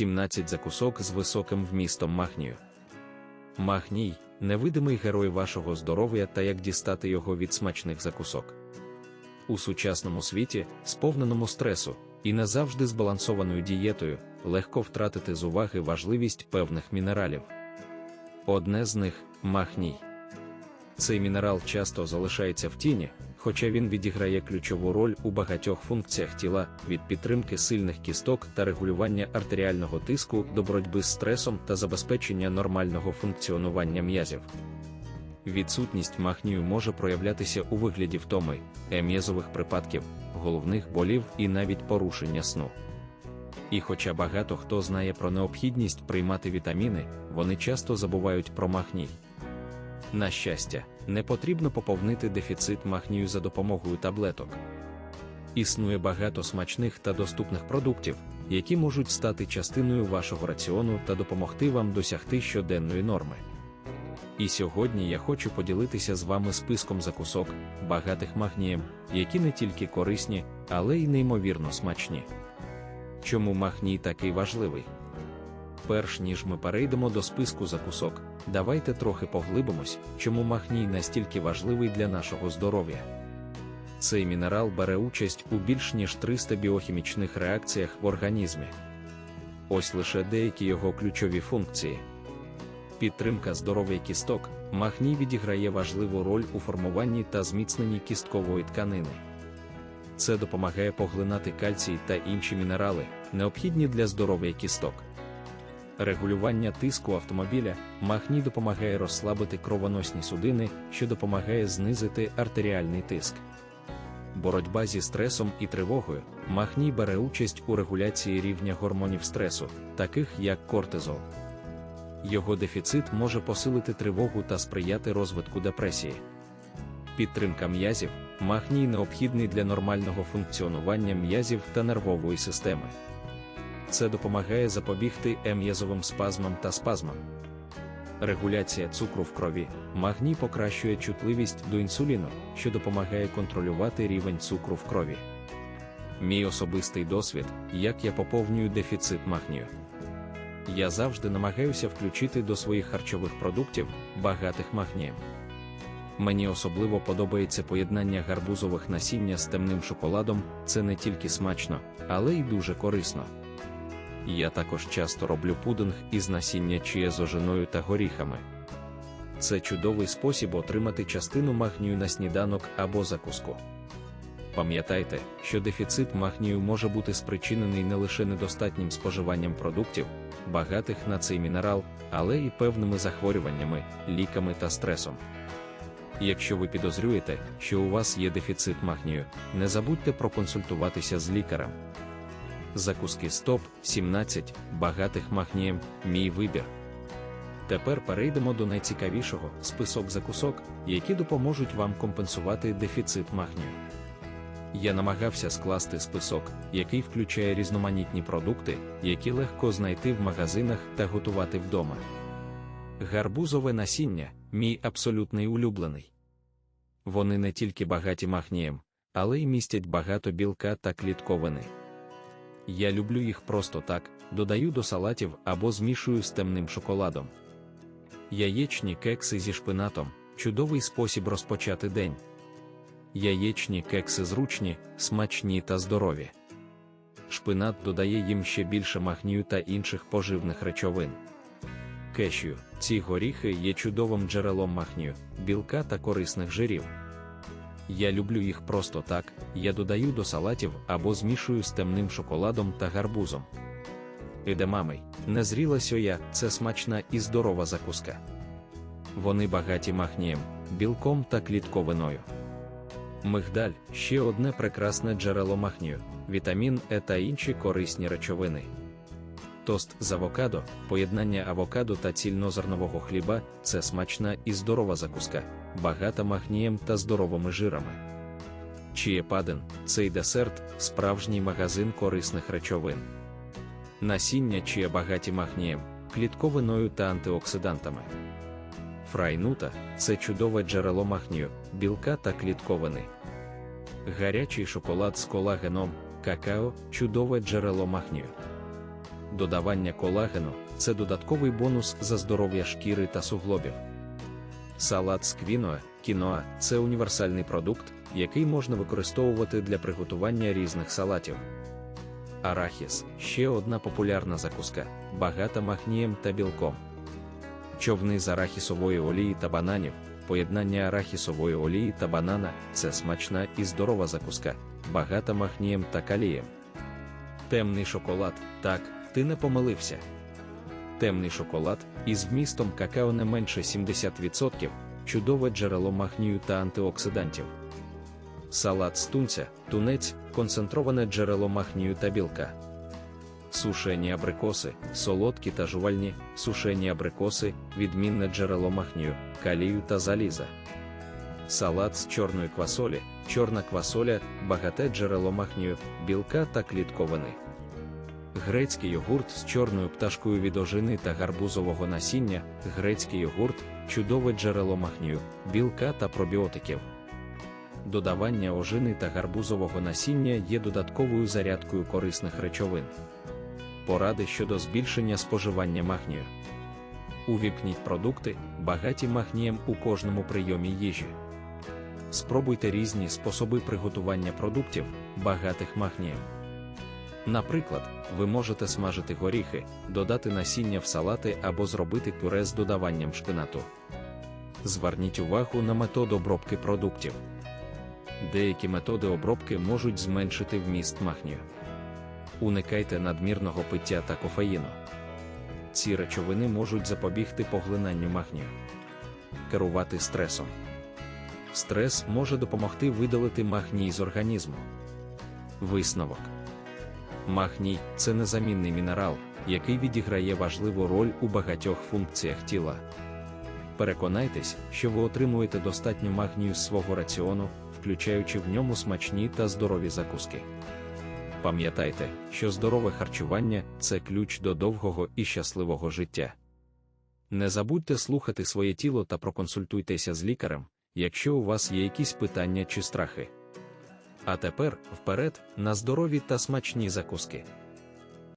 17 закусок з високим вмістом магнію. Магній невидимий герой вашого здоров'я та як дістати його від смачних закусок. У сучасному світі, сповненому стресу і не завжди збалансованою дієтою, легко втратити з уваги важливість певних мінералів. Одне з них магній. Цей мінерал часто залишається в тіні, хоча він відіграє ключову роль у багатьох функціях тіла від підтримки сильних кісток та регулювання артеріального тиску до боротьби з стресом та забезпечення нормального функціонування м'язів. Відсутність магнію може проявлятися у вигляді втоми, ем'язових припадків, головних болів і навіть порушення сну. І хоча багато хто знає про необхідність приймати вітаміни, вони часто забувають про магній. На щастя, не потрібно поповнити дефіцит магнію за допомогою таблеток. Існує багато смачних та доступних продуктів, які можуть стати частиною вашого раціону та допомогти вам досягти щоденної норми. І сьогодні я хочу поділитися з вами списком закусок, багатих магнієм, які не тільки корисні, але й неймовірно смачні. Чому магній такий важливий? Перш ніж ми перейдемо до списку закусок, давайте трохи поглибимось, чому магній настільки важливий для нашого здоров'я. Цей мінерал бере участь у більш ніж 300 біохімічних реакціях в організмі. Ось лише деякі його ключові функції. Підтримка здоров'я кісток, магній відіграє важливу роль у формуванні та зміцненні кісткової тканини. Це допомагає поглинати кальцій та інші мінерали, необхідні для здоров'я кісток. Регулювання тиску автомобіля, магній допомагає розслабити кровоносні судини, що допомагає знизити артеріальний тиск. Боротьба зі стресом і тривогою, магній бере участь у регуляції рівня гормонів стресу, таких як кортизол. Його дефіцит може посилити тривогу та сприяти розвитку депресії. Підтримка м'язів, магній необхідний для нормального функціонування м'язів та нервової системи. Це допомагає запобігти ем'язовим спазмам та спазмам. Регуляція цукру в крові, магній покращує чутливість до інсуліну, що допомагає контролювати рівень цукру в крові. Мій особистий досвід, як я поповнюю дефіцит магнію. Я завжди намагаюся включити до своїх харчових продуктів багатих магнієм. Мені особливо подобається поєднання гарбузових насіння з темним шоколадом, це не тільки смачно, але й дуже корисно. Я також часто роблю пудинг із насіння чия з ожиною та горіхами. Це чудовий спосіб отримати частину магнію на сніданок або закуску. Пам'ятайте, що дефіцит магнію може бути спричинений не лише недостатнім споживанням продуктів, багатих на цей мінерал, але й певними захворюваннями, ліками та стресом. Якщо ви підозрюєте, що у вас є дефіцит магнію, не забудьте проконсультуватися з лікарем. Закуски стоп 17 багатих магнієм, мій вибір. Тепер перейдемо до найцікавішого список закусок, які допоможуть вам компенсувати дефіцит магнію. Я намагався скласти список, який включає різноманітні продукти, які легко знайти в магазинах та готувати вдома. Гарбузове насіння мій абсолютний улюблений. Вони не тільки багаті магнієм, але й містять багато білка та клітковини. Я люблю їх просто так, додаю до салатів або змішую з темним шоколадом. Яєчні кекси зі шпинатом чудовий спосіб розпочати день. Яєчні кекси зручні, смачні та здорові. Шпинат додає їм ще більше магнію та інших поживних речовин. Кешю, ці горіхи є чудовим джерелом магнію, білка та корисних жирів. Я люблю їх просто так, я додаю до салатів або змішую з темним шоколадом та гарбузом. Едемамий, незріла сьоя це смачна і здорова закуска. Вони багаті магнієм, білком та клітковиною. Мигдаль ще одне прекрасне джерело магнію, вітамін Е та інші корисні речовини. Тост з авокадо, поєднання авокадо та цільнозернового хліба це смачна і здорова закуска, багата магнієм та здоровими жирами. Чієпаден цей десерт справжній магазин корисних речовин. Насіння чия багаті магнієм, клітковиною та антиоксидантами. Фрайнута це чудове джерело магнію, білка та клітковини. Гарячий шоколад з колагеном, какао чудове джерело магнію. додавання колагену це додатковий бонус за здоров'я шкіри та суглобів. Салат з квіноа, кіноа це універсальний продукт, який можна використовувати для приготування різних салатів. Арахіс ще одна популярна закуска, багата махнієм та білком. Човни з арахісової олії та бананів. Поєднання арахісової олії та банана це смачна і здорова закуска, багата махнієм та калієм. Темний шоколад так, ти не помилився. Темний шоколад із вмістом какао не менше 70%, чудове джерело махнію та антиоксидантів. Салат з тунця, тунець, концентроване джерело махнію та білка. Сушені абрикоси, солодкі та жувальні, сушені абрикоси, відмінне джерело махнію, калію та заліза. Салат з чорної квасолі, чорна квасоля, багате джерело махнію, білка та клітковини. Грецький йогурт з чорною пташкою від ожини та гарбузового насіння, грецький йогурт чудове джерело махнію, білка та пробіотиків. Додавання ожини та гарбузового насіння є додатковою зарядкою корисних речовин. Поради щодо збільшення споживання магнію. Увімкніть продукти, багаті магнієм у кожному прийомі їжі. Спробуйте різні способи приготування продуктів, багатих магнієм. Наприклад, ви можете смажити горіхи, додати насіння в салати або зробити пюре з додаванням шпинату. Зверніть увагу на метод обробки продуктів. Деякі методи обробки можуть зменшити вміст магнію. Уникайте надмірного пиття та кофеїну. Ці речовини можуть запобігти поглинанню магнію. Керувати стресом. Стрес може допомогти видалити магній з організму. Висновок. Магній це незамінний мінерал, який відіграє важливу роль у багатьох функціях тіла. Переконайтесь, що ви отримуєте достатньо магнію з свого раціону, включаючи в ньому смачні та здорові закуски. Пам'ятайте, що здорове харчування це ключ до довгого і щасливого життя. Не забудьте слухати своє тіло та проконсультуйтеся з лікарем, якщо у вас є якісь питання чи страхи. А тепер вперед на здорові та смачні закуски.